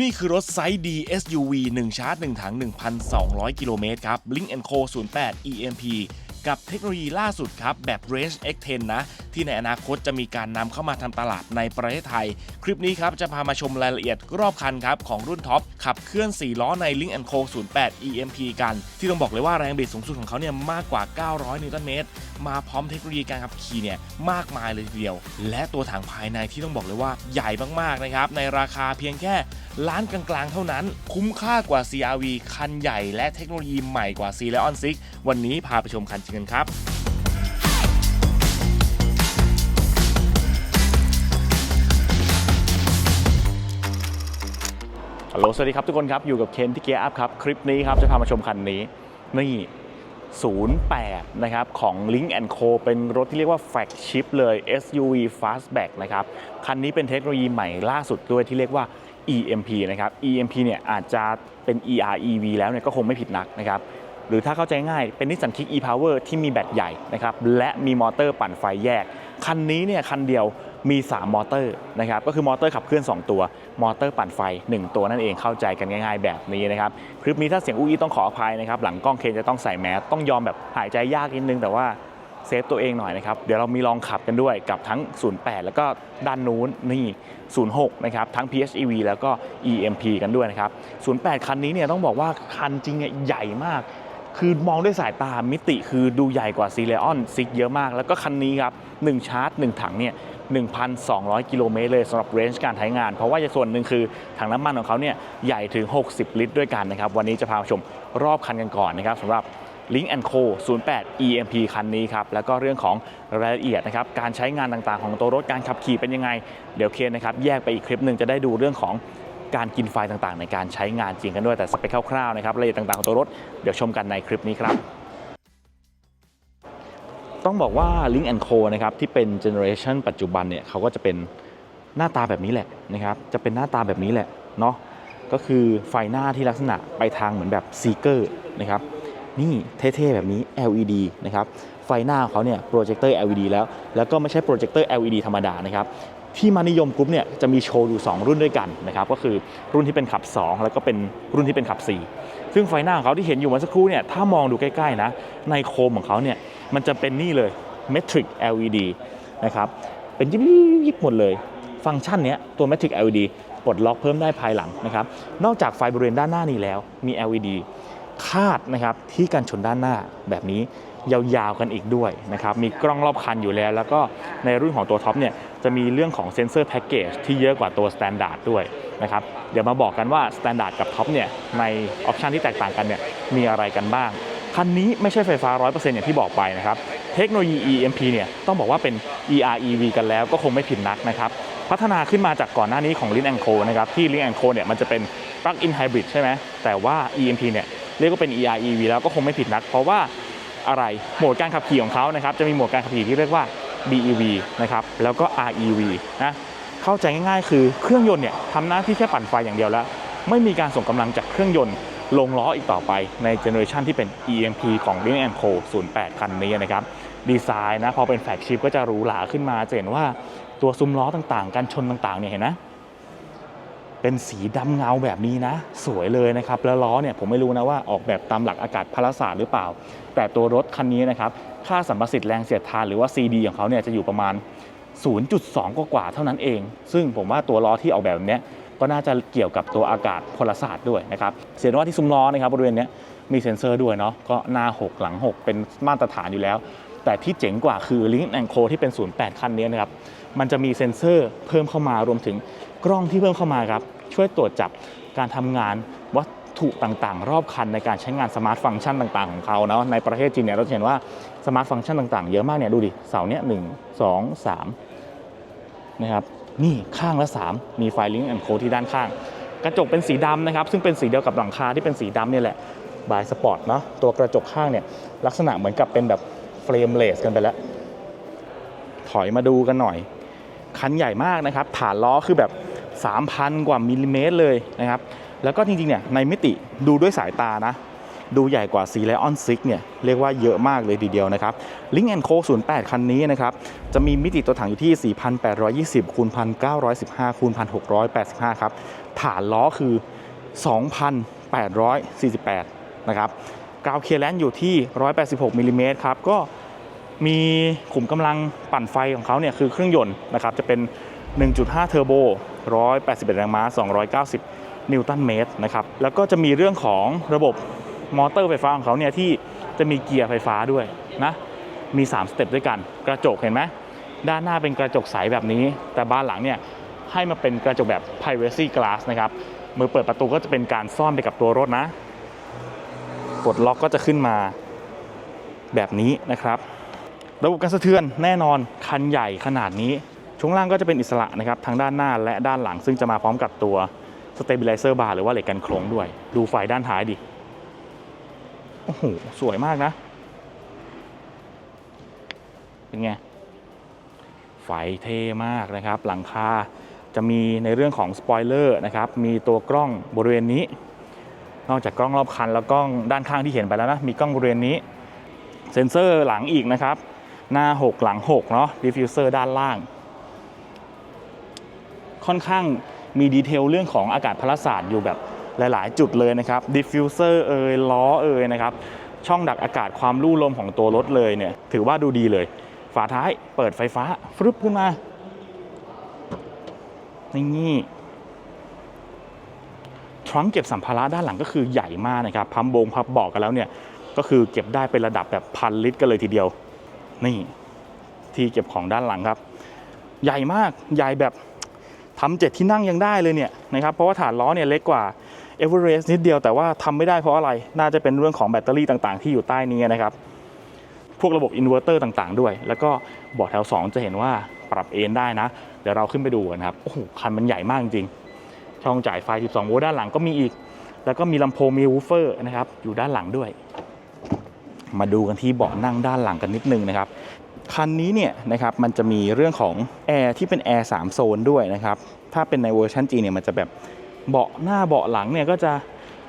นี่คือรถไซส์ D SUV 1 ชาร์จ 1 ถัง 1,200 กิโลเมตรครับ Link Co 08 EMP กับเทคโนโลยีล่าสุดครับ แบบ Range X10 นะ ที่ในอนาคตจะมีการนำเข้ามาทำตลาดในประเทศไทย คลิปนี้ครับจะพามาชมรายละเอียดรอบคันครับ ของรุ่นท็อป ขับเคลื่อน 4 ล้อใน Link Co 08 EMP กัน ที่ต้องบอกเลยว่าแรงบิดสูงสุดของเขาเนี่ยมากกว่า 900 นิวตันเมตร มาพร้อมเทคโนโลยีการขับขี่เนี่ยมากมายเลยทีเดียว และตัวถังภายในที่ต้องบอกเลยว่าใหญ่มากๆนะครับ ในราคาเพียงแค่ล้านกลางๆ เท่านั้น คุ้มค่ากว่า CRV คันใหญ่และเทคโนโลยีใหม่กว่า C และ On 6วันนี้พาไปชมคันจริงกันครับฮัลโหลสวัสดีครับทุกคนครับ อยู่กับเคนที่เกียร์อัพครับ คลิปนี้ครับ จะพามาชมคันนี้ นี่ 08 นะครับ ของ Link Co เป็นรถที่เรียกว่าแฟกชิปเลย SUV Fastback นะครับ คันนี้เป็นเทคโนโลยีใหม่ล่าสุดด้วยที่เรียกว่า EMP นะครับ EMP เนี่ยอาจจะเป็น EREV แล้วเนี่ยก็คงไม่ผิดนักนะครับ หรือถ้าเข้าใจง่ายเป็นนิสสันคิก e-power ที่มีแบตใหญ่นะครับ และมีมอเตอร์ปั่นไฟแยก คันนี้เนี่ยคันเดียว มี 3 มอเตอร์นะครับก็คือมอเตอร์ขับเคลื่อน 2 ตัว มอเตอร์ปั่นไฟ 1 ตัวนั่นเองเข้าใจกันง่ายๆแบบนี้นะครับคลิปนี้ถ้าเสียงอุ้ยต้องขออภัยนะครับหลังกล้องเคนจะต้องใส่แมสต้องยอมแบบหายใจยากนิดนึงแต่ว่าเซฟตัวเองหน่อยนะครับ เดี๋ยวเรามีลองขับกันด้วยกับทั้ง 08 แล้วก็ด้านนู้นนี่ 06 นะครับ ทั้ง PHEV แล้วก็ EMP กันด้วยนะครับ 08 คันนี้เนี่ยต้องบอกว่าคันจริงใหญ่มาก คือมองด้วยสายตามิติคือดูใหญ่กว่าซีเรออนซิกเยอะมาก แล้วก็คันนี้ครับ 1 ชาร์จ 1 ถังเนี่ย 1,200 กิโลเมตรเลยสำหรับเรนจ์การใช้งาน เพราะว่าส่วนหนึ่งคือถังน้ำมันของเขาเนี่ยใหญ่ถึง 60 ลิตรด้วยกันนะครับ วันนี้จะพาชมรอบคันกันก่อนนะครับสำหรับ Link Co 08 EMP คันนี้ครับ แล้วก็เรื่องของรายละเอียดนะครับ การใช้งานต่างๆของตัวรถการขับขี่เป็นยังไง เดี๋ยวเคนนะครับ แยกไปอีกคลิปหนึ่งจะได้ดูเรื่องของการกินไฟต่างๆ ในการใช้งานจริงกันด้วยแต่สเปคคร่าวๆนะครับรายละเอียดต่างๆของตัวรถเดี๋ยวชมกันในคลิปนี้ครับ ต้องบอกว่า Link Co นะครับที่เป็นเจเนอเรชันปัจจุบันเนี่ยเขาก็จะเป็นหน้าตาแบบนี้แหละนะครับจะเป็นหน้าตาแบบนี้แหละเนาะก็คือไฟหน้าที่ลักษณะไปทางเหมือนแบบซีเกอร์นะครับนี่เท่ๆแบบนี้ LED นะครับไฟหน้าเขาเนี่ยโปรเจคเตอร์ LED แล้ว แล้วก็ไม่ใช่โปรเจคเตอร์ LED ธรรมดานะครับที่มานิยมกรุ๊ปเนี่ยจะมีโชว์อยู่ 2 รุ่นด้วยกันนะครับก็คือรุ่นที่เป็นขับ 2 แล้วก็เป็นรุ่นที่เป็นขับ 4 ซึ่งไฟหน้าของเขาที่เห็นอยู่เมื่อสักครู่เนี่ยถ้ามองดูใกล้ๆนะในโคมของเขาเนี่ยมันจะเป็นนี่เลย Metric LED นะครับเป็นยิบยิบหมดเลย ฟังก์ชันเนี้ยตัว Metric LED ปลดล็อกเพิ่มได้ภายหลังนะครับนอกจากไฟบริเวณด้านหน้านี้แล้วมี LED คาดนะครับที่กันชนด้านหน้าแบบนี้ยาวๆกันอีกด้วยนะครับมีกล้องรอบคันอยู่แล้ว แล้วก็ในรุ่นของตัวท็อปเนี่ยจะมีเรื่องของเซนเซอร์แพ็กเกจที่เยอะกว่าตัวสแตนดาร์ดด้วย นะครับเดี๋ยวมาบอกกันว่าสแตนดาร์ดกับท็อปเนี่ยในออปชันที่แตกต่างกันเนี่ยมีอะไรกันบ้าง คันนี้ไม่ใช่ไฟฟ้า 100%อย่างที่บอกไปนะครับเทคโนโลยี EMP เนี่ยต้องบอกว่าเป็น EREV กันแล้วก็คงไม่ผิดนักนะครับพัฒนาขึ้นมาจากก่อนหน้านี้ของ Lin Co นะครับที่ Lin Co เนี่ยมันจะเป็น Plug-in Hybrid ใช่ไหมแต่ว่า EMP เนี่ยเรียกว่าเป็น EREV แล้วก็คงไม่ผิดนัก เพราะว่าอะไรโหมดการขับขี่ของเขานะครับจะมีโหมดการขับขี่ที่เรียกว่า BEV นะครับแล้วก็ REV นะ เข้าใจง่ายๆ คือเครื่องยนต์เนี่ยทำหน้าที่แค่ปั่นไฟอย่างเดียวแล้ว ไม่มีการส่งกำลังจากเครื่องยนต์ลงล้ออีกต่อไปในเจเนอเรชันที่เป็น EMP ของ Link Co 08 คันนี้นะครับ ดีไซน์นะพอเป็นแฟลกชิพก็จะหรูหราขึ้นมาจะเห็นว่าตัวซุ้มล้อต่างๆ การชนต่างๆเนี่ยเห็นนะเป็นสีดำเงาแบบนี้นะ สวยเลยนะครับ แล้วล้อเนี่ยผมไม่รู้นะว่าออกแบบตามหลักอากาศพลศาสตร์หรือเปล่า แต่ตัวรถคันนี้นะครับ ค่าสัมประสิทธิ์แรงเสียดทานหรือว่า CD ของเขาเนี่ยจะอยู่ประมาณ 0.2 กว่าๆเท่านั้นเอง ซึ่งผมว่าตัวล้อที่ออกแบบนี้ก็น่าจะเกี่ยวกับตัวอากาศพลศาสตร์ด้วยนะครับเสียว่าที่ซุ้มล้อนะครับบริเวณนี้มีเซ็นเซอร์ด้วยเนาะก็หน้า 6 หลัง 6 เป็นมาตรฐานอยู่แล้ว แต่ที่เจ๋งกว่าคือ Link Co ที่เป็น 08 คันนี้นะครับมันจะมีเซ็นเซอร์เพิ่มเข้ามารวมถึงกล้องที่เพิ่มเข้ามาครับช่วยตรวจจับการทำงานวัต ถุต่างๆ รอบคันในการใช้งานสมาร์ทฟังก์ชันต่างๆของเขาเนาะในประเทศจีนเนี่ยเราเห็นว่าสมาร์ทฟังก์ชันต่างๆ เยอะมากเนี่ยดูดิเสาเนี้ยหนึ่งสองสามนะครับนี่ข้างละ 3 มีไฟลิงก์แอนโคที่ด้านข้าง กระจกเป็นสีดำนะครับ ซึ่งเป็นสีเดียวกับหลังคาที่เป็นสีดำเนี่ยแหละบายสปอร์ตเนาะตัวกระจกข้างเนี่ยลักษณะเหมือนกับเป็นแบบเฟรมเลสกันไปแล้ว ถอยมาดูกันหน่อย คันใหญ่มากนะครับ ฐานล้อคือแบบ 3,000 กว่ามิลลิเมตรเลยนะครับ แล้วก็จริงๆเนี่ยในมิติดูด้วยสายตานะ ดูใหญ่กว่า C Lion 6เนี่ยเรียกว่าเยอะมากเลยทีเดียวนะครับ Link Co 08 คันนี้นะครับจะมีมิติตัวถังอยู่ที่ 4,820คูณ1,915คูณ1,685 ครับ ฐานล้อคือ 2,848 นะครับกราวเคลียร์แลนด์อยู่ที่ 186มิลลิเมตรครับก็มีขุมกำลังปั่นไฟของเขาเนี่ยคือเครื่องยนต์นะครับจะเป็น 1.5 เทอร์โบ 181 แรงม้า 290 นิวตันเมตรนะครับ แล้วก็จะมีเรื่องของระบบมอเตอร์ไฟฟ้าของเขาเนี่ยที่จะมีเกียร์ไฟฟ้าด้วยนะมี 3 สเต็ปด้วยกัน กระจกเห็นไหมด้านหน้าเป็นกระจกใสแบบนี้ แต่บ้านหลังเนี่ยให้มาเป็นกระจกแบบ privacy glass นะครับมือเปิดประตูก็จะเป็นการซ่อนไปกับตัวรถนะ กดล็อกก็จะขึ้นมาแบบนี้นะครับ ระบบการสะเทือนแน่นอนคันใหญ่ขนาดนี้ ช่วงล่างก็จะเป็นอิสระนะครับทั้งด้านหน้าและด้านหลังซึ่งจะมาพร้อมกับตัว stabilizer bar หรือว่าเหล็กกันโครงด้วย ดูไฟด้านท้ายดิ โอ้โห สวยมากนะ เป็นไง ไฟเท่มากนะครับ หลังคาจะมีในเรื่องของสปอยเลอร์นะครับ มีตัวกล้องบริเวณนี้ นอกจากกล้องรอบคันแล้วกล้องด้านข้างที่เห็นไปแล้วนะ มีกล้องบริเวณนี้ เซ็นเซอร์หลังอีกนะครับ หน้า 6 หลัง6เนาะ ดิฟฟิวเซอร์ด้านล่าง ค่อนข้าง มีดีเทลเรื่องของอากาศพลศาสตร์อยู่แบบหลาย ๆ จุดเลยนะครับดิฟฟิวเซอร์เอ่ยล้อเอ่ยนะครับช่องดักอากาศความลู่ลมของตัวรถเลยเนี่ยถือว่าดูดีเลย ฝาท้ายเปิดไฟฟ้าฟรึบขึ้นมานี่ทรังเก็บสัมภาระด้านหลังก็คือใหญ่มากนะครับพัมโบงพับบอกกันแล้วเนี่ยก็คือเก็บได้เป็นระดับแบบพันลิตรกันเลยทีเดียว นี่ที่เก็บของด้านหลังครับ ใหญ่มากใหญ่แบบ ทำเจ็ดที่นั่งยังได้เลยเนี่ยนะครับเพราะว่าฐานล้อเนี่ยเล็กกว่าเอเวอเรสต์นิดเดียวแต่ว่าทำไม่ได้เพราะอะไร น่าจะเป็นเรื่องของแบตเตอรี่ต่างๆ ที่อยู่ใต้นี้นะครับ พวกระบบอินเวอร์เตอร์ต่างๆ ด้วย แล้วก็เบาะแถว 2 จะเห็นว่าปรับเอนได้นะ เดี๋ยวเราขึ้นไปดูกันครับ โอ้โห คันมันใหญ่มากจริง ช่องจ่ายไฟ 12 โวลต์ด้านหลังก็มีอีก แล้วก็มีลำโพงมีวูฟเฟอร์นะครับ อยู่ด้านหลังด้วย มาดูกันที่เบาะนั่งด้านหลังกันนิดนึงนะครับ คันนี้เนี่ยนะครับมันจะมีเรื่องของแอร์ที่เป็นแอร์3โซนด้วยนะครับ ถ้าเป็นในเวอร์ชันจีเนี่ยมันจะแบบเบาะหน้าเบาะหลังเนี่ยก็จะ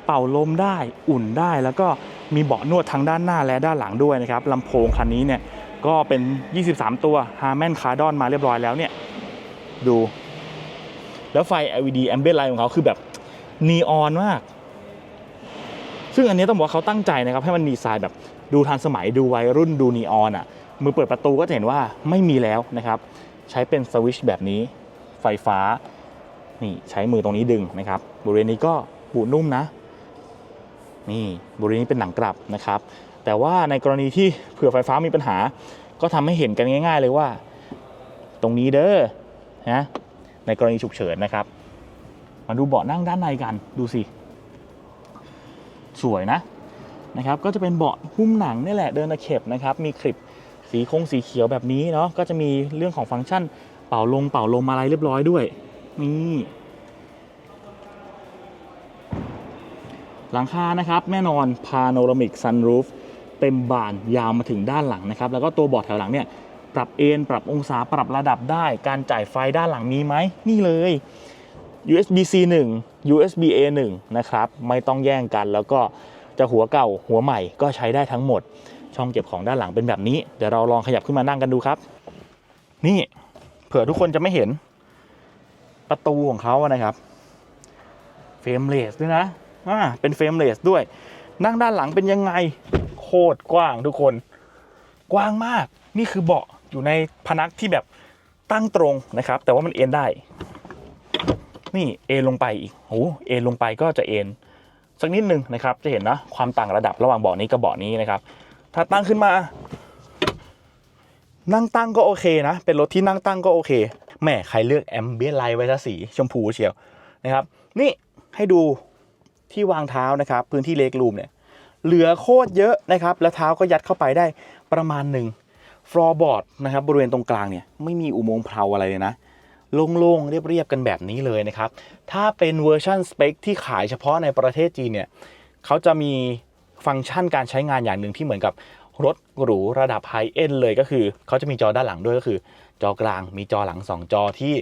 เป่าลมได้อุ่นได้ แล้วก็มีเบาะนวดทั้งด้านหน้าและด้านหลังด้วยนะครับลำโพงคันนี้เนี่ยก็เป็น 23 ตัว Harman Kardon มาเรียบร้อยแล้วเนี่ยดู แล้วไฟ LED ambient light ของเขาคือแบบนีออนมาก ซึ่งอันนี้ต้องบอกว่าเขาตั้งใจนะครับ ให้มันดีไซน์แบบดูทันสมัยดูวัยรุ่นดูนีออนอะ มือเปิดประตูก็จะเห็นว่าไม่มีแล้วนะครับ ใช้เป็นสวิชแบบนี้ไฟฟ้านี่ใช้มือตรงนี้ดึงนะครับ บริเวณนี้ก็บูดนุ่มนะ นี่บริเวณนี้เป็นหนังกลับนะครับ แต่ว่าในกรณีที่เผื่อไฟฟ้ามีปัญหา ก็ทำให้เห็นกันง่าย ๆ เลยว่า ตรงนี้เด้อนะในกรณีฉุกเฉินนะครับ มาดูเบาะนั่งด้านในกันดูสิ สวยนะนะครับ ก็จะเป็นเบาะหุ้มหนังนี่แหละเดินตะเข็บนะครับ มีคลิป สีคงสีเขียวแบบนี้เนาะก็จะมีเรื่องของฟังก์ชันเป่าลมเป่าลมอะไรเรียบร้อยด้วยนี่หลังคานะครับแน่นอน Panoramic Sunroof เต็มบานยาวมาถึงด้านหลังนะครับ แล้วก็ตัวเบาะแถวหลังเนี่ยปรับเอนปรับองศาปรับระดับได้ การจ่ายไฟด้านหลังมีไหมนี่เลย USB C 1 USB A 1นะครับ ไม่ต้องแย่งกัน แล้วก็จะหัวเก่าหัวใหม่ก็ใช้ได้ทั้งหมด ช่องเก็บของด้านหลังเป็นแบบนี้ เดี๋ยวเราลองขยับขึ้นมานั่งกันดูครับ นี่เผื่อทุกคนจะไม่เห็น ประตูของเขาอะนะครับเฟรมเลสด้วยนะอ่าเป็นเฟรมเลสด้วย นั่งด้านหลังเป็นยังไง โคตรกว้างทุกคน กว้างมาก นี่คือเบาะอยู่ในพนักที่แบบตั้งตรงนะครับ แต่ว่ามันเอ็นได้ นี่เอ็นลงไปอีกโอ้เอ็นลงไปก็จะเอ็นสักนิดนึงนะครับ จะเห็นนะความต่างระดับระหว่างเบาะนี้กับเบาะนี้นะครับ ถ้าตั้งขึ้นมา นั่งตั้งก็โอเคนะ เป็นรถที่นั่งตั้งก็โอเคแหมใครเลือกแอมเบียไลท์ไว้ซะสีชมพูเชียวนะครับ นี่ให้ดูที่วางเท้านะครับ พื้นที่เล็กรูมเนี่ย เหลือโคตรเยอะนะครับ แล้วเท้าก็ยัดเข้าไปได้ประมาณหนึ่งฟลอร์บอร์ดนะครับ บริเวณตรงกลางเนี่ยไม่มีอุโมงค์เพลาอะไรเลยนะโล่งๆเรียบๆกันแบบนี้เลยนะครับ ถ้าเป็นเวอร์ชันสเปคที่ขายเฉพาะในประเทศจีนเนี่ยเขาจะมี ฟังก์ชันการใช้งานอย่างหนึ่งที่เหมือนกับรถหรูระดับไฮเอ็นเลยก็คือเขาจะมีจอด้านหลังด้วยก็คือ จอกลางมีจอหลัง 2 จอที่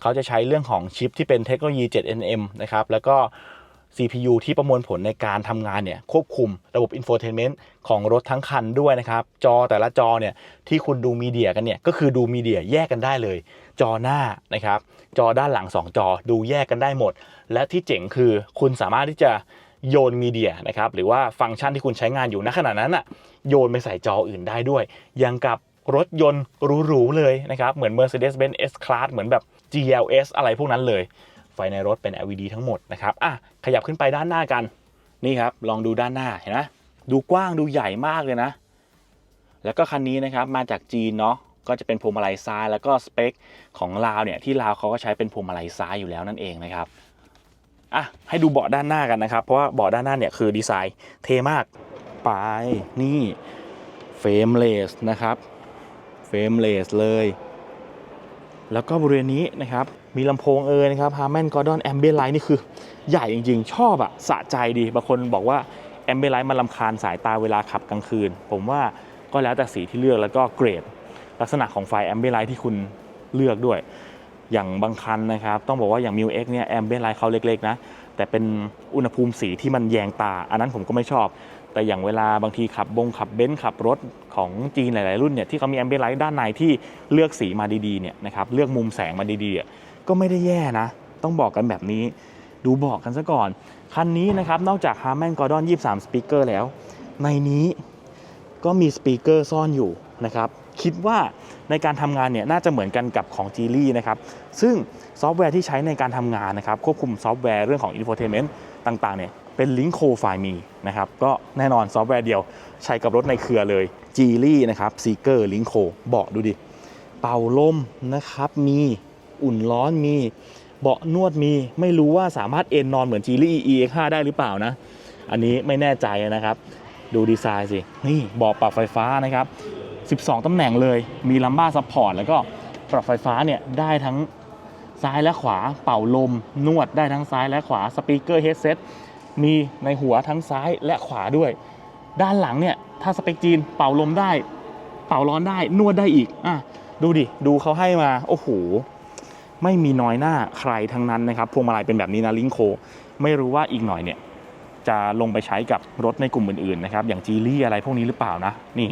เขาจะใช้เรื่องของชิปที่เป็นเทคโนโลยี 7nm นะครับ แล้วก็ CPU ที่ประมวลผลในการทำงานเนี่ย ควบคุมระบบ Infotainment ของรถทั้งคันด้วยนะครับ จอแต่ละจอเนี่ย ที่คุณดูมีเดียกันเนี่ย ก็คือดูมีเดียแยกกันได้เลย จอหน้านะครับ จอด้านหลัง 2 จอดูแยกกันได้หมด และที่เจ๋งคือคุณสามารถที่จะ โยนมีเดียนะครับหรือว่าฟังก์ชันที่คุณใช้งานอยู่ณขณะนั้นอะโยนไปใส่จออื่นได้ด้วย ยังกับรถยนต์หรูๆเลยนะครับเหมือน Mercedes-Benz S-Class เหมือนแบบ GLS อะไรพวกนั้นเลย ไฟในรถเป็น LED ทั้งหมดนะครับอะขยับขึ้นไปด้านหน้ากันนี่ครับลองดูด้านหน้าเห็นไหมดูกว้างดูใหญ่มากเลยนะ แล้วก็คันนี้นะครับมาจากจีนเนาะก็จะเป็นพวงมาลัยซ้าย แล้วก็สเปคของลาวเนี่ยที่ลาวเขาก็ใช้เป็นพวงมาลัยซ้ายอยู่แล้วนั่นเองนะครับ อะให้ดูเบาะด้านหน้ากันนะครับ เพราะว่าเบาะด้านหน้าเนี่ยคือดีไซน์เท่มากไปนี่เฟรมเลสนะครับเฟรมเลสเลย แล้วก็บริเวณนี้นะครับ มีลำโพงเอ่ยนะครับฮาร์แมนกอร์ดอนแอมเบียไลท์นี่คือ ใหญ่จริงๆ ชอบอะสะใจดี บางคนบอกว่าแอมเบียไลท์มันลำคาญสายตาเวลาขับกลางคืน ผมว่าก็แล้วแต่สีที่เลือกแล้วก็เกรด ลักษณะของไฟแอมเบียไลท์ที่คุณเลือกด้วย อย่างบางคันนะครับ ต้องบอกว่าอย่างมิวเอ็กเนี่ยแอมเบียไลท์เขาเล็กๆนะ แต่เป็นอุณหภูมิสีที่มันแยงตา อันนั้นผมก็ไม่ชอบ แต่อย่างเวลาบางทีขับบงขับเบนซ์ขับรถของจีนหลาย ๆ รุ่นเนี่ยที่เขามีแอมเบียไลท์ด้านในที่เลือกสีมาดีๆเนี่ยนะครับเลือกมุมแสงมาดีๆอะก็ไม่ได้แย่นะ ต้องบอกกันแบบนี้ดูบอกกันซะก่อน คันนี้นะครับนอกจาก Harman Kardon 23 สปีกเกอร์แล้ว ในนี้ก็มีสปีกเกอร์ซ่อนอยู่นะครับ คิดว่าในการทำงานเนี่ยน่าจะเหมือนกันกับของ g ี l ีนะครับซึ่งซอฟต์แวร์ที่ใช้ในการทำงานนะครับควบคุมซอฟต์แวร์เรื่องของ Infotainment ต่างๆเนี่ยเป็น Link Co f i มีนะครับก็แน่นอนซอฟต์แวร์เดียวใช้กับรถในเครือเลย g ี l ีนะครับ Seeker Link Co เบาะดูดิ เป่าลมนะครับมีอุ่นร้อนมีเบาะนวดมีไม่รู้ว่าสามารถเอนนอนเหมือน g ี l ี EX5 ได้หรือเปล่านะ อันนี้ไม่แน่ใจนะครับ ดูดีไซน์สิ นี่เบาะปรับไฟฟ้านะครับ 12 ตำแหน่งเลย มีลัมบ้าซัพพอร์ตแล้วก็ปรับไฟฟ้าเนี่ยได้ทั้งซ้ายและขวาเป่าลม นวดได้ทั้งซ้ายและขวาสปีกเกอร์เฮดเซตมีในหัวทั้งซ้ายและขวาด้วย ด้านหลังเนี่ยถ้าสเปคจีนเป่าลมได้ เป่าร้อนได้นวดได้อีกอะดูดิ ดูเขาให้มา โอ้โห ไม่มีน้อยหน้าใครทั้งนั้นนะครับ พวงมาลัยเป็นแบบนี้นะลิงโค ไม่รู้ว่าอีกหน่อยเนี่ย จะลงไปใช้กับรถในกลุ่มอื่นๆนะครับ อย่างจีลี่อะไรพวกนี้หรือเปล่านะ นี่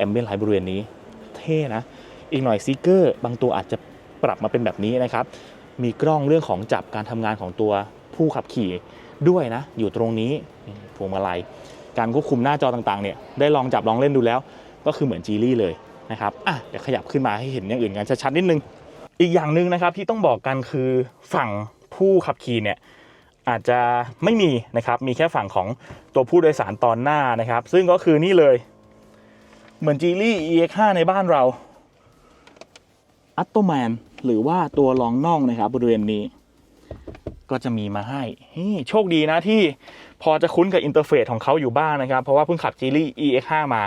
แอมเบียนไลท์บริเวณนี้ เท่นะ อีกหน่อยซีเกอร์บางตัวอาจจะปรับมาเป็นแบบนี้นะครับ มีกล้องเรื่องของจับการทำงานของตัวผู้ขับขี่ด้วยนะ อยู่ตรงนี้พวงมาลัย การควบคุมหน้าจอต่างๆเนี่ยได้ลองจับลองเล่นดูแล้ว ก็คือเหมือนจีลี่เลยนะครับอะเดี๋ยวขยับขึ้นมาให้เห็นอย่างอื่นกันชัดๆนิดนึง อีกอย่างหนึ่งนะครับที่ต้องบอกกันคือฝั่งผู้ขับขี่เนี่ยอาจจะไม่มีนะครับ มีแค่ฝั่งของตัวผู้โดยสารตอนหน้านะครับ ซึ่งก็คือนี่เลย เหมือน g ี l ี EX5 ในบ้านเรา อัตโตแมน หรือว่าตัวรองน่องนะครับบริเวณนี้ ก็จะมีมาให้โชคดีนะที่พอจะคุ้นกับอินเทอร์เฟซของเขาอยู่บ้างนะครับ เพราะว่าเพิ่งขับ g ี l ี EX5 มา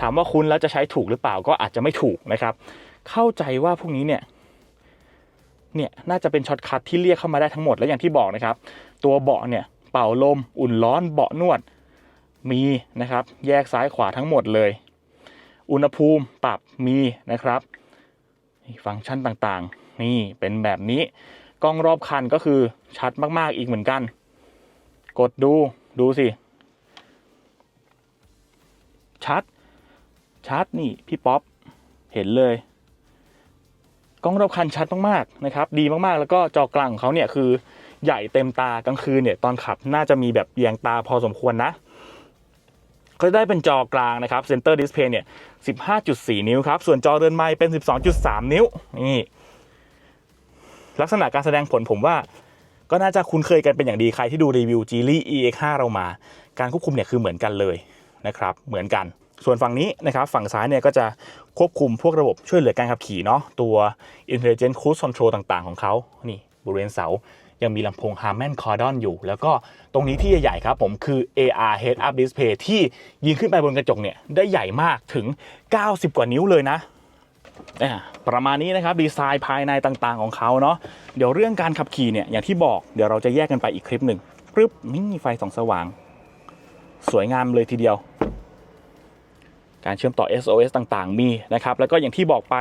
ถามว่าคุ้นแล้วจะใช้ถูกหรือเปล่าก็อาจจะไม่ถูกนะครับ เข้าใจว่าพวกนี้เนี่ยเนี่ยน่าจะเป็นช็อตคัทที่เรียกเข้ามาได้ทั้งหมดแล้วอย่างที่บอกนะครับ ตัวเบาะเนี่ยเป่าลมอุ่นร้อนเบาะนวดมีนะครับ แยกซ้ายขวาทั้งหมดเลย อุณหภูมิปรับมีนะครับฟังก์ชันต่างๆ นี่เป็นแบบนี้ กล้องรอบคันก็คือชัดมากๆอีกเหมือนกัน กดดูดูสิ ชัด ชัดนี่พี่ป๊อปเห็นเลย กล้องรอบคันชัดมากๆนะครับ ดีมากๆ แล้วก็จอกลางของเขาเนี่ยคือใหญ่เต็มตากลางคืนเนี่ยตอนขับน่าจะมีแบบแยงตาพอสมควรนะ ก็จะได้เป็นจอกลางนะครับเซนเตอร์ดิสเพย์เนี่ย 15.4 นิ้วครับ ส่วนจอเรือนไม้เป็น 12.3 นิ้ว นี่ ลักษณะการแสดงผลผมว่า ก็น่าจะคุ้นเคยกันเป็นอย่างดีใครที่ดูรีวิว g ี l ี EX5 เรามา การควบคุมเนี่ยคือเหมือนกันเลยนะครับ เหมือนกัน ส่วนฝั่งนี้นะครับ ฝั่งซ้ายเนี่ยก็จะควบคุมพวกระบบช่วยเหลือการขับขี่เนาะ ตัว Intelligent Cruise Control ต่างๆ ของเขา นี่บริเวณเสา ยังมีลำโพง Harman Kardon อยู่ แล้วก็ตรงนี้ที่ใหญ่ๆครับผมคือ AR Head Up Display ที่ยิงขึ้นไปบนกระจกเนี่ยได้ใหญ่มากถึง 90 กว่านิ้วเลยนะอ่าประมาณนี้นะครับดีไซน์ภายในต่างๆของเขาเนาะเดี๋ยวเรื่องการขับขี่เนี่ยอย่างที่บอกเดี๋ยวเราจะแยกกันไปอีกคลิปหนึ่งปึ๊บนี่ไฟส่องสว่าง สวยงามเลยทีเดียว การเชื่อมต่อ SOS ต่างๆ มีนะครับแล้วก็อย่างที่บอกไป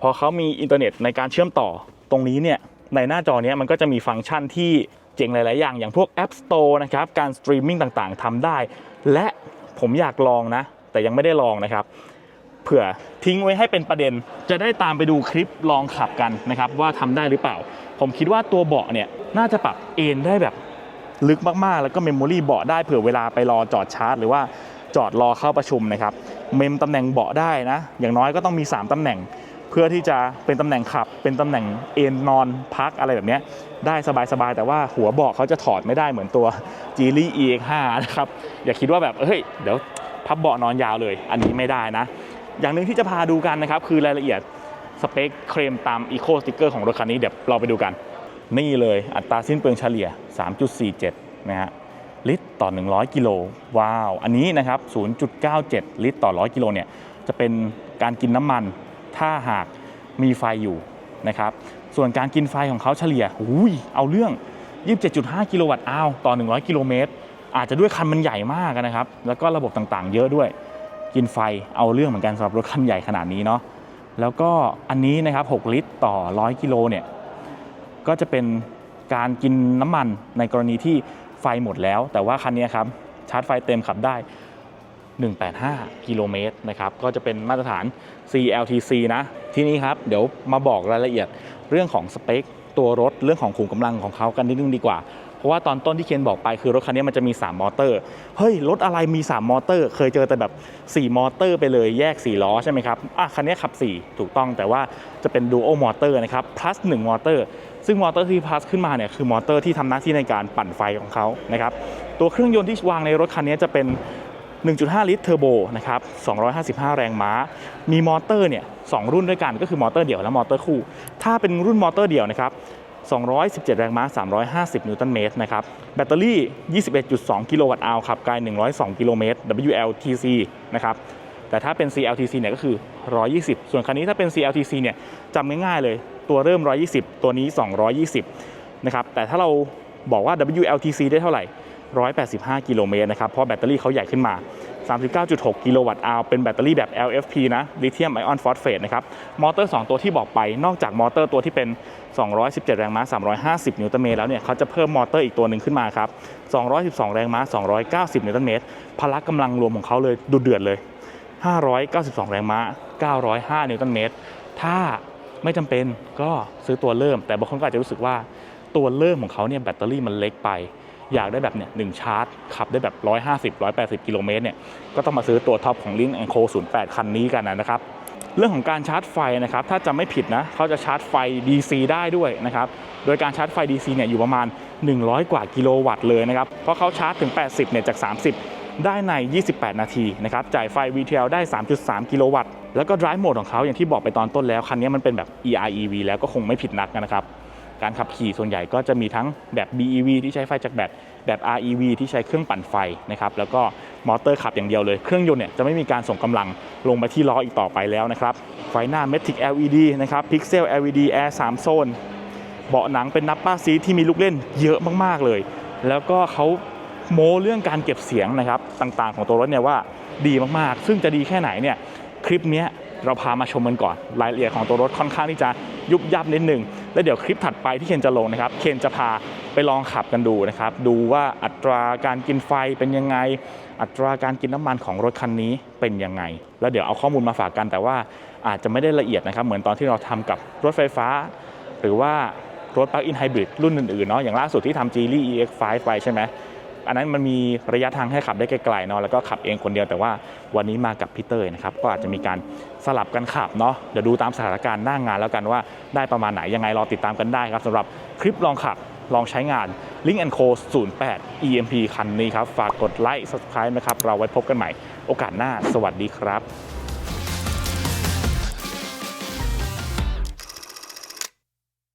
พอเขามีอินเทอร์เน็ตในการเชื่อมต่อตรงนี้เนี่ย ในหน้าจอเนี้ยมันก็จะมีฟังก์ชันที่เจ๋งหลาย ๆ อย่าง อย่างพวก App Store นะครับ การสตรีมมิ่งต่าง ๆทำได้ และผมอยากลองนะ แต่ยังไม่ได้ลองนะครับ เผื่อทิ้งไว้ให้เป็นประเด็น จะได้ตามไปดูคลิปลองขับกันนะครับ ว่าทำได้หรือเปล่า ผมคิดว่าตัวเบาะเนี่ย น่าจะปรับเอนได้แบบลึกมาก ๆ แล้วก็เมมโมรี่เบาะได้เผื่อเวลาไปรอจอดชาร์จ หรือว่าจอดรอเข้าประชุมนะครับ เมมตำแหน่งเบาะได้นะ อย่างน้อยก็ต้องมี 3ตำแหน่ง เพื่อที่จะเป็นตำแหน่งขับ เป็นตำแหน่งเอนนอนพักอะไรแบบนี้ได้สบายๆ แต่ว่าหัวเบาะเขาจะถอดไม่ได้เหมือนตัว g ี l ี EX5 นะครับ อย่าคิดว่าแบบเฮ้ยเดี๋ยวพับเบาะนอนยาวเลย อันนี้ไม่ได้นะ อย่างหนึ่งที่จะพาดูกันนะครับ คือรายละเอียดสเปคเคลมตาม Eco Sticker ของรถคันนี้เดี๋ยวเราไปดูกัน นี่เลยอัตราสิ้นเปลืองเฉลี่ย 3.47 นะฮะลิตรต่อ 100 กิโลว้าว อันนี้นะครับ 0.97 ลิตรต่อ 100 กิโลเนี่ยจะเป็นการกินน้ำมัน ถ้าหากมีไฟอยู่นะครับส่วนการกินไฟของเขาเฉลี่ยอุ้ยเอาเรื่อง 27.5 กิโลวัตต์อาวต่อ 100 กิโลเมตร อาจจะด้วยคันมันใหญ่มากนะครับ แล้วก็ระบบต่างๆ เยอะด้วย กินไฟเอาเรื่องเหมือนกันสำหรับรถคันใหญ่ขนาดนี้เนาะแล้วก็อันนี้นะครับ 6 ลิตรต่อ 100 กิโลเนี่ยก็จะเป็นการกินน้ำมันในกรณีที่ไฟหมดแล้ว แต่ว่าคันนี้ครับชาร์จไฟเต็มขับได้ 185 กิโลเมตรนะครับ ก็จะเป็นมาตรฐาน CLTC นะ ที่นี้ครับ เดี๋ยวมาบอกรายละเอียดเรื่องของสเปค ตัวรถเรื่องของขุมกำลังของเขากันนิดนึงดีกว่า เพราะว่าตอนต้นที่เคนบอกไปคือรถคันนี้มันจะมี 3 มอเตอร์ เฮ้ย รถอะไรมี 3 มอเตอร์ เคยเจอแต่แบบ 4 มอเตอร์ไปเลยแยก 4 ล้อใช่ไหมครับ อะ คันนี้ขับ 4 ถูกต้องแต่ว่าจะเป็น dual มอเตอร์นะครับ plus 1 มอเตอร์ ซึ่งมอเตอร์ที่ plus ขึ้นมาเนี่ยคือมอเตอร์ที่ทำหน้าที่ในการปั่นไฟของเขานะครับ ตัวเครื่องยนต์ที่วางในรถคันนี้จะเป็น 1.5 ลิตรเทอร์โบนะครับ 255 แรงม้า มีมอเตอร์เนี่ยสรุ่นด้วยกันก็คือมอเตอร์เดี่ยวและมอเตอร์คู่ ถ้าเป็นรุ่นมอเตอร์เดี่ยวนะครับ217 แรงม้า 350 นิวตันเมตรนะครับ แบตเตอรี่ 21.2 กิโลวัตต์อาวขับไกล 102 กิโลเมตร WLTC นะครับ แต่ถ้าเป็น CLTC เนี่ยก็คือ 120 ส่วนคันนี้ถ้าเป็น CLTC เนี่ยจำง่ายๆเลย ตัวเริ่ม 120 ตัวนี้ 220 นะครับ แต่ถ้าเราบอกว่า WLTC ได้เท่าไหร่ 185 กิโลเมตรนะครับ เพราะแบตเตอรี่เขาใหญ่ขึ้นมา 39.6 กิโลวัตต์อาวเป็นแบตเตอรี่แบบ LFP นะลิเธียมไอออนฟอสเฟตนะครับ มอเตอร์ 2 ตัวที่บอกไป นอกจากมอเตอร์ตัวที่เป็น 217 แรงม้า 350 นิวตันเมตรแล้วเนี่ยเขาจะเพิ่มมอเตอร์อีกตัวหนึ่งขึ้นมาครับ 212 แรงม้า 290 นิวตันเมตร พละกำลังรวมของเขาเลยดุเดือดเลย 592 แรงม้า 905 นิวตันเมตร ถ้าไม่จำเป็นก็ซื้อตัวเริ่ม แต่บางคนก็อาจจะรู้สึกว่าตัวเริ่มของเขาเนี่ยแบตเตอรี่มันเล็กไป อยากได้แบบเนี่ยหนึ่งชาร์จ ขับได้แบบ 150 180 กิโลเมตรเนี่ยก็ต้องมาซื้อตัวท็อปของ Link Co 08 คันนี้กันนะครับเรื่องของการชาร์จไฟนะครับถ้าจำไม่ผิดนะเขาจะชาร์จไฟ DC ได้ด้วยนะครับโดยการชาร์จไฟ DC เนี่ยอยู่ประมาณ 100 กว่ากิโลวัตต์เลยนะครับเพราะเขาชาร์จถึง 80เนี่ยจาก 30 ได้ใน 28 นาทีนะครับจ่ายไฟ VTL ได้ 3.3 กิโลวัตต์แล้วก็ drive mode ของเขาอย่างที่บอกไปตอนต้นแล้ว คันนี้มันเป็นแบบ EREV แล้วก็คงไม่ผิดนักนะครับ การขับขี่ส่วนใหญ่ก็จะมีทั้งแบบ BEV ที่ใช้ไฟจากแบตแบบ REV ที่ใช้เครื่องปั่นไฟนะครับแล้วก็มอเตอร์ขับอย่างเดียวเลย เครื่องยนต์เนี่ยจะไม่มีการส่งกำลังลงมาที่ล้ออีกต่อไปแล้วนะครับไฟหน้า Matic LED นะครับ Pixel LED Air 3 โซน เบาะหนังเป็นนับป้าซีที่มีลูกเล่นเยอะมากๆเลย แล้วก็เขาโม้เรื่องการเก็บเสียงนะครับต่างๆของตัวรถเนี่ยว่าดีมากๆ ซึ่งจะดีแค่ไหนเนี่ยคลิปนี้เราพามาชมกันก่อน รายละเอียดของตัวรถค่อนข้างที่จะ ยุบยับนิดหนึ่งแล้วเดี๋ยวคลิปถัดไปที่เคนจะลงนะครับ เคนจะพาไปลองขับกันดูนะครับ ดูว่าอัตราการกินไฟเป็นยังไง อัตราการกินน้ำมันของรถคันนี้เป็นยังไง แล้วเดี๋ยวเอาข้อมูลมาฝากกันแต่ว่าอาจจะไม่ได้ละเอียดนะครับ เหมือนตอนที่เราทำกับรถไฟฟ้า หรือว่ารถ Plug-in Hybrid รุ่นอื่นๆเนาะอย่างล่าสุดที่ทำ Geely EX5 ไปใช่ไหม อันนั้นมันมีระยะทางให้ขับได้ไกลๆเนาะแล้วก็ขับเองคนเดียวแต่ว่าวันนี้มากับพี่เตยนะครับก็อาจจะมีการสลับกันขับเนาะเดี๋ยวดูตามสถานการณ์หน้างงานแล้วกันว่าได้ประมาณไหนยังไงรอติดตามกันได้ครับสำหรับคลิปลองขับลองใช้งาน Link Co 08 EMP คันนี้ครับ ฝากกดไลค์ Subscribe นะครับ เราไว้พบกันใหม่โอกาสหน้า สวัสดีครับ